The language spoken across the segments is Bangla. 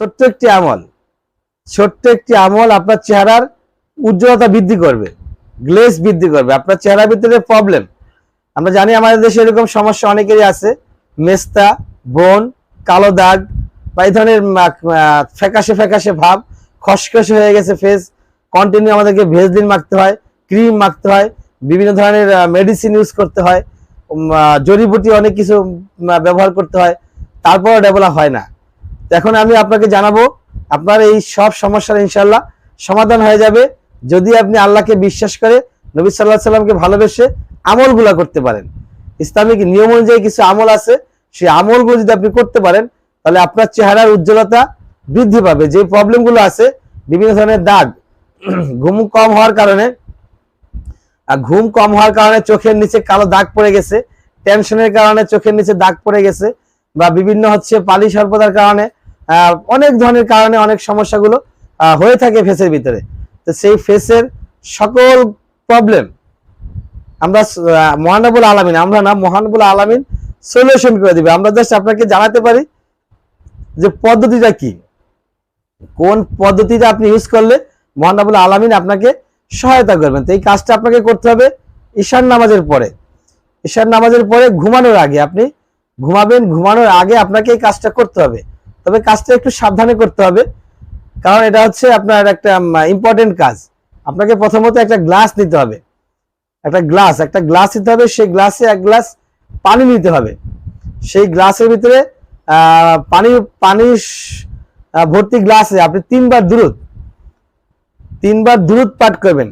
ছোট্ট একটি আমল। ছোট্ট একটি আমল আপনার চেহারার উজ্জ্বলতা বৃদ্ধি করবে গ্লেস বৃদ্ধি করবে, আপনার চেহারার ভিতরে প্রবলেম আমরা জানি আমাদের দেশে এরকম সমস্যা অনেকেরই আছে, মেস্তা ব্রণ কালো দাগ বা এই ধরনের ফ্যাকাশে ফ্যাকাশে ভাব, খসখসে হয়ে গেছে ফেস কন্টিনিউ আমাদেরকে ভেজলিন মাখতে হয় ক্রিম মাখতে হয়, বিভিন্ন ধরনের মেডিসিন ইউজ করতে হয় জড়িবুটি অনেক কিছু ব্যবহার করতে হয়, তারপরও ডেভেলপ হয় না। এখন আমি আপনাকে জানাব, আপনার এই সব সমস্যার ইনশাল্লাহ সমাধান হয়ে যাবে যদি আপনি আল্লাহকে বিশ্বাস করে, নবী সাল্লাহ সাল্লামকে ভালোবেসে আমলগুলা করতে পারেন। ইসলামিক নিয়ম অনুযায়ী কিছু আমল আছে, সেই আমলগুলো যদি আপনি করতে পারেন, তাহলে আপনার চেহারার উজ্জ্বলতা বৃদ্ধি পাবে। যে প্রবলেমগুলো আছে, বিভিন্ন ধরনের দাগ, ঘুম কম হওয়ার কারণে, আর ঘুম কম হওয়ার কারণে চোখের নিচে কালো দাগ পড়ে গেছে, টেনশনের কারণে চোখের নিচে দাগ পড়ে গেছে, বা বিভিন্ন হচ্ছে পালি স্বল্পতার কারণে অনেক ধরনের কারণে অনেক সমস্যাগুলো হয়ে থাকে ফেসের ভিতরে। তো সেই ফেসের সকল প্রবলেম আমরা মহানবুল আলামিন, আমরা না মহানবুল আলামিন সলিউশন করে দিবে। আমরা জাস্ট আপনাকে জানাতে পারি যে পদ্ধতিটা কি। কোন পদ্ধতিটা আপনি ইউজ করলে মহানবুল আলামিন আপনাকে সহায়তা করবেন। তো এই কাজটা আপনাকে করতে হবে ঈশান নামাজের পরে। ঈশান নামাজের পরে ঘুমানোর আগে আপনি ঘুমাবেন, ঘুমানোর আগে আপনাকে এই কাজটা করতে হবে। তবে কাজটা একটু সাবধানে করতে হবে। কারণ এটা হচ্ছে আপনার একটা ইম্পর্টেন্ট কাজ। আপনাকে প্রথমত একটা গ্লাস নিতে হবে। একটা গ্লাস একটা গ্লাস নিতে হবে। সেই গ্লাসে এক গ্লাস পানি নিতে হবে। সেই গ্লাসের ভিতরে পানি পানি ভর্তি গ্লাসে আপনি তিনবার দূরত তিনবার দূরত পাঠ করবেন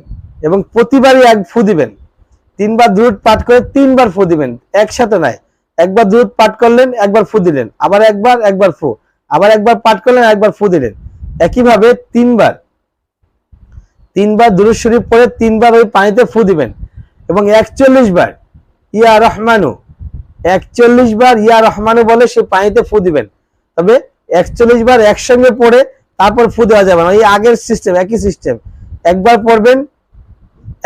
এবং প্রতিবারই এক ফু দিবেন। তিনবার দূরত পাঠ করে তিনবার ফু দিবেন। একসাথে নয়, একবার দূরত পাঠ করলেন, একবার ফু দিলেন। আবার একবার একবার ফু। আবার একবার পাঠ করলেন একবার ফু দিলেন। একইভাবে তিনবার তিনবার দুরুদ শরীফ পরে তিনবার ওই পানিতে ফু দিবেন। এবং একচল্লিশ বার ইয়া রহমানু একচল্লিশ বার ইয়া রহমানু বলে সে পানিতে ফু দিবেন। তবে একচল্লিশ বার একসঙ্গে পড়ে তারপর ফু দেওয়া যাবে না। এই আগের সিস্টেম একই সিস্টেম একবার পড়বেন,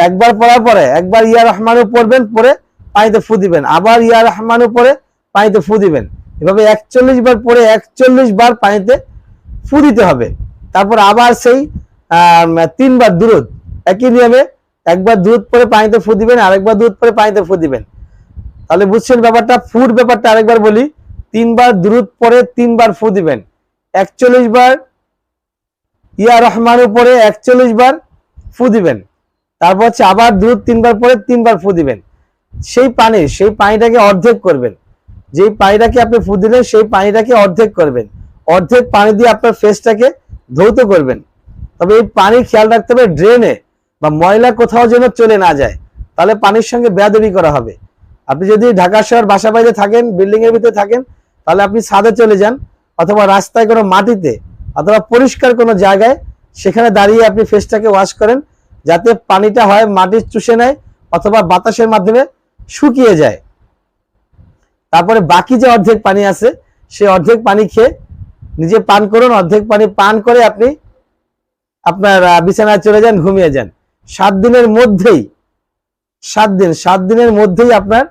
একবার পড়ার পরে একবার ইয়া রহমানু পড়বেন পরে পানিতে ফু দিবেন। আবার ইয়া রহমানু পরে পানিতে ফু দিবেন। এভাবে একচল্লিশ বার পরে একচল্লিশ বার পানিতে ফু দিতে হবে। তারপর আবার সেই তিনবার দুধ একই নিয়মে একবার দুধ পরে পানিতে ফু দিবেন, আরেকবার দুধ পরে পানিতে ফু দিবেন। তাহলে বুঝছেন ব্যাপারটা? ফুড ব্যাপারটা আরেকবার বলি। তিনবার দুরুদ পরে তিনবার ফু দিবেন। একচল্লিশ বার ইয়া রহমান উপরে একচল্লিশ বার ফু দিবেন। তারপর হচ্ছে আবার দুধ তিনবার পরে তিনবার ফু দিবেন। সেই পানি, সেই পানিটাকে অর্ধেক করবেন। যেই পানিটাকে আপনি ফু দিলেন, সেই পানিটাকে অর্ধেক করবেন। অর্ধেক পানি দিয়ে আপনার ফেসটাকে ধৌত করবেন। তবে এই পানি খেয়াল রাখতে হবে, ড্রেনে বা ময়লা কোথাও যেন চলে না যায়। তাহলে পানির সঙ্গে বেয়াদবি করা হবে। আপনি যদি ঢাকা শহর বাসা বাড়িতে থাকেন বিল্ডিং এর ভিতরে থাকেন, তাহলে আপনি ছাদে চলে যান অথবা রাস্তায় কোনো মাটিতে অথবা পরিষ্কার কোনো জায়গায়, সেখানে দাঁড়িয়ে আপনি ফেসটাকে ওয়াশ করেন, যাতে পানিটা হয় মাটির চুষে নেয় অথবা বাতাসের মাধ্যমে শুকিয়ে যায়। তারপরে বাকি যে অর্ধেক পানি আছে সে অর্ধেক পানি খেয়ে নিজে পান করুন, অর্ধেক পানি পান করে আপনি আপনার বিছানায় চলে যান, ঘুমিয়ে যান। সাত দিনের মধ্যেই, সাত দিন, সাত দিনের মধ্যেই আপনার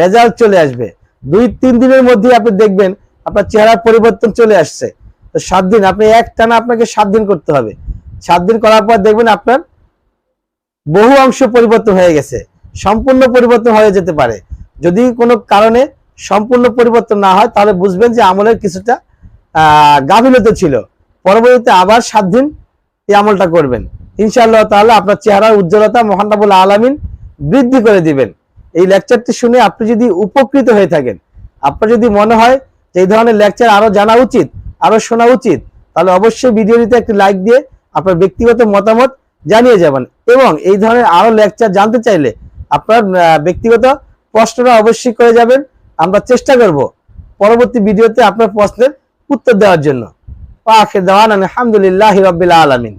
রেজাল্ট চলে আসবে। দুই, তিন দিনের মধ্যেই আপনি দেখবেন আপনার চেহারার পরিবর্তন চলে আসছে। তো সাত দিন, আপনি এক টানা আপনাকে সাত দিন করতে হবে। সাত দিন করার পর দেখবেন আপনার বহু অংশ পরিবর্তন হয়ে গেছে। সম্পূর্ণ পরিবর্তন হয়ে যেতে পারে। যদি কোনো কারণে সম্পূর্ণ পরিবর্তন না হয়, তাহলে বুঝবেন যে আমলের কিছুটা গাফিলতা ছিল। পরবর্তীতে আবার সাত দিন এই আমলটা করবেন। ইনশাআল্লাহ তাহলে আপনার চেহারার উজ্জ্বলতা মহানবুল আলামিন বৃদ্ধি করে দিবেন। এই লেকচারটি শুনে আপনি যদি উপকৃত হয়ে থাকেন, আপনার যদি মনে হয় যে এই ধরনের লেকচার আরও জানা উচিত, আরও শোনা উচিত, তাহলে অবশ্যই ভিডিওটিতে একটি লাইক দিয়ে আপনার ব্যক্তিগত মতামত জানিয়ে যাবেন এবং এই ধরনের আরও লেকচার জানতে চাইলে আপনার ব্যক্তিগত প্রশ্নটা অবশ্যই করে যাবেন। আমরা চেষ্টা করব পরবর্তী ভিডিওতে আপনার প্রশ্নের উত্তর দেওয়ার জন্য। আখের দেওয়ান আলহামদুলিল্লাহ রবিল্লা আলমিন।